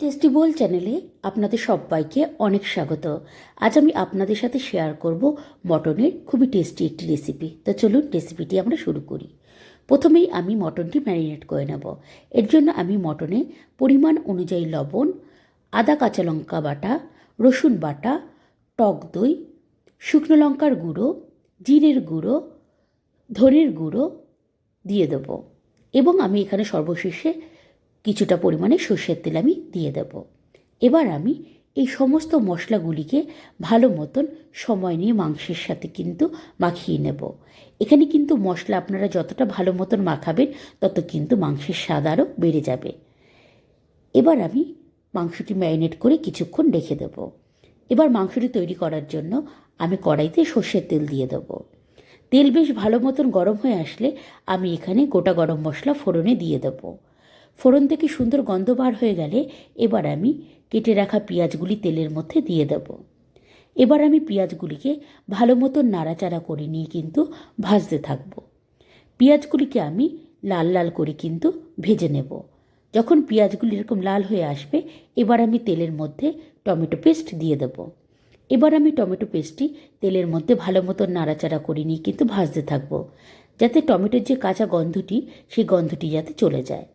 Tasty বোল চ্যানেলে আপনাদের সবাইকে অনেক স্বাগত। আজ আমি আপনাদের সাথে শেয়ার করব মটনের খুবই টেস্টি একটি রেসিপি। তো চলুন রেসিপিটি আমরা শুরু করি। প্রথমেই আমি মটনটি ম্যারিনেট করে নেব। এর জন্য আমি মটনে পরিমাণ অনুযায়ী লবণ, আদা কাঁচা লঙ্কা বাটা, রসুন বাটা, টক দই, শুকনো লঙ্কার গুঁড়ো, জিরের গুঁড়ো, ধনের গুঁড়ো দিয়ে দেবো। এবং আমি এখানে সর্বশেষে কিছুটা পরিমাণে সর্ষের তেল আমি দিয়ে দেব। এবার আমি এই সমস্ত মশলাগুলিকে ভালো মতন সময় নিয়ে মাংসের সাথে কিন্তু মাখিয়ে নেব। এখানে কিন্তু মশলা আপনারা যতটা ভালো মতন মাখাবেন, তত কিন্তু মাংসের স্বাদ আরও বেড়ে যাবে। এবার আমি মাংসটি ম্যারিনেট করে কিছুক্ষণ রেখে দেব। এবার মাংসটি তৈরি করার জন্য আমি কড়াইতে সর্ষের তেল দিয়ে দেবো। তেল বেশ ভালো মতন গরম হয়ে আসলে আমি এখানে গোটা গরম মশলা ফোড়নে দিয়ে দেবো। ফোড়ন থেকে সুন্দর গন্ধ বার হয়ে গেলে এবার আমি কেটে রাখা পেঁয়াজগুলি তেলের মধ্যে দিয়ে দেব। এবার আমি পেঁয়াজগুলিকে ভালো মতন নাড়াচাড়া করে নিয়ে কিন্তু ভাজতে থাকব। পেঁয়াজগুলিকে আমি লাল লাল করে কিন্তু ভেজে নেব। যখন পেঁয়াজগুলি এরকম লাল হয়ে আসবে, এবার আমি তেলের মধ্যে টমেটো পেস্ট দিয়ে দেব। এবার আমি টমেটো পেস্টটি তেলের মধ্যে ভালো মতন নাড়াচাড়া করে নিয়ে কিন্তু ভাজতে থাকব, যাতে টমেটোর যে কাঁচা গন্ধটি, সেই গন্ধটি যাতে চলে যায়।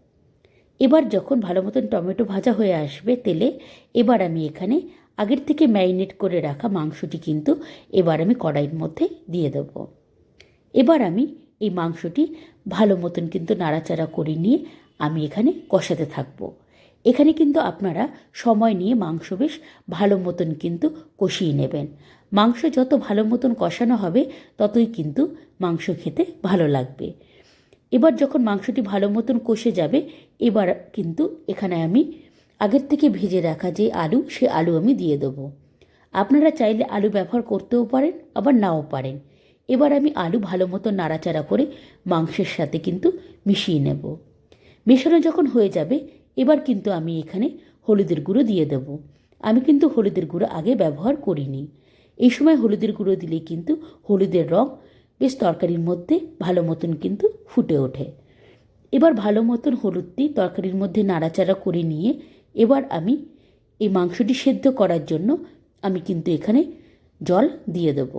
এবার যখন ভালো মতন টমেটো ভাজা হয়ে আসবে তেলে, এবার আমি এখানে আগের থেকে ম্যারিনেট করে রাখা মাংসটি কিন্তু এবার আমি কড়াইয়ের মধ্যে দিয়ে দেব। এবার আমি এই মাংসটি ভালো মতন কিন্তু নাড়াচাড়া করে নিয়ে আমি এখানে কষাতে থাকব। এখানে কিন্তু আপনারা সময় নিয়ে মাংস বেশ ভালো মতন কিন্তু কষিয়ে নেবেন। মাংস যত ভালো মতন কষানো হবে, ততই কিন্তু মাংস খেতে ভালো লাগবে। এবার যখন মাংসটি ভালো মতন কষে যাবে, এবার কিন্তু এখানে আমি আগের থেকে ভেজে রাখা যে আলু, সে আলু আমি দিয়ে দেবো। আপনারা চাইলে আলু ব্যবহার করতেও পারেন, আবার নাও পারেন। এবার আমি আলু ভালো মতো নাড়াচাড়া করে মাংসের সাথে কিন্তু মিশিয়ে নেব। মেশানো যখন হয়ে যাবে, এবার কিন্তু আমি এখানে হলুদের গুঁড়ো দিয়ে দেব। আমি কিন্তু হলুদের গুঁড়ো আগে ব্যবহার করিনি। এই সময় হলুদের গুঁড়ো দিলে কিন্তু হলুদের রঙ বেশ তরকারির মধ্যে ভালো মতন কিন্তু ফুটে ওঠে। এবার ভালো মতন হলুদ দিয়ে তরকারির মধ্যে নাড়াচাড়া করে নিয়ে এবার আমি এই মাংসটি সেদ্ধ করার জন্য আমি কিন্তু এখানে জল দিয়ে দেব।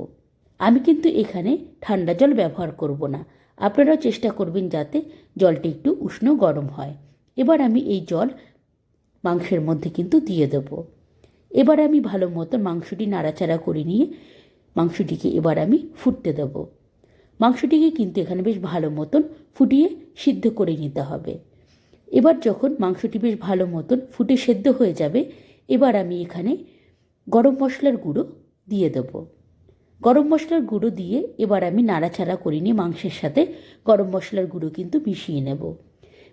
আমি কিন্তু এখানে ঠান্ডা জল ব্যবহার করব না। আপনারাও চেষ্টা করবেন যাতে জলটি একটু উষ্ণ গরম হয়। এবার আমি এই জল মাংসের মধ্যে কিন্তু দিয়ে দেব। এবার আমি ভালো মতন মাংসটি নাড়াচাড়া করে নিয়ে মাংসটিকে এবার আমি ফুটতে দেবো। মাংসটিকে কিন্তু এখানে বেশ ভালো মতন ফুটিয়ে সিদ্ধ করে নিতে হবে। এবার যখন মাংসটি বেশ ভালো মতন ফুটে সেদ্ধ হয়ে যাবে, এবার আমি এখানে গরম মশলার গুঁড়ো দিয়ে দেব। গরম মশলার গুঁড়ো দিয়ে এবার আমি নাড়াচাড়া করে নিয়ে মাংসের সাথে গরম মশলার গুঁড়ো কিন্তু মিশিয়ে নেব।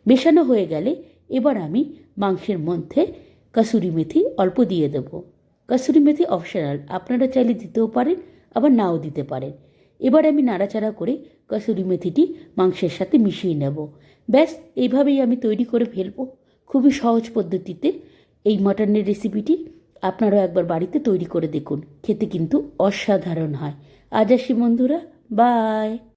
মেশানো হয়ে গেলে এবার আমি মাংসের মধ্যে কাসুরি মেথি অল্প দিয়ে দেব। কাসুরি মেথি অপশনাল, আপনারা চাইলে দিতেও পারেন, আবার নাও দিতে পারেন। এবার আমি নাড়াচাড়া করে কসুরি মেথিটি মাংসের সাথে মিশিয়ে নেব। ব্যাস, এইভাবেই আমি তৈরি করে ফেলব। খুবই সহজ পদ্ধতিতে এই মাটনের রেসিপিটি আপনারাও একবার বাড়িতে তৈরি করে দেখুন। খেতে কিন্তু অসাধারণ হয়। আজ আসি বন্ধুরা, বাই!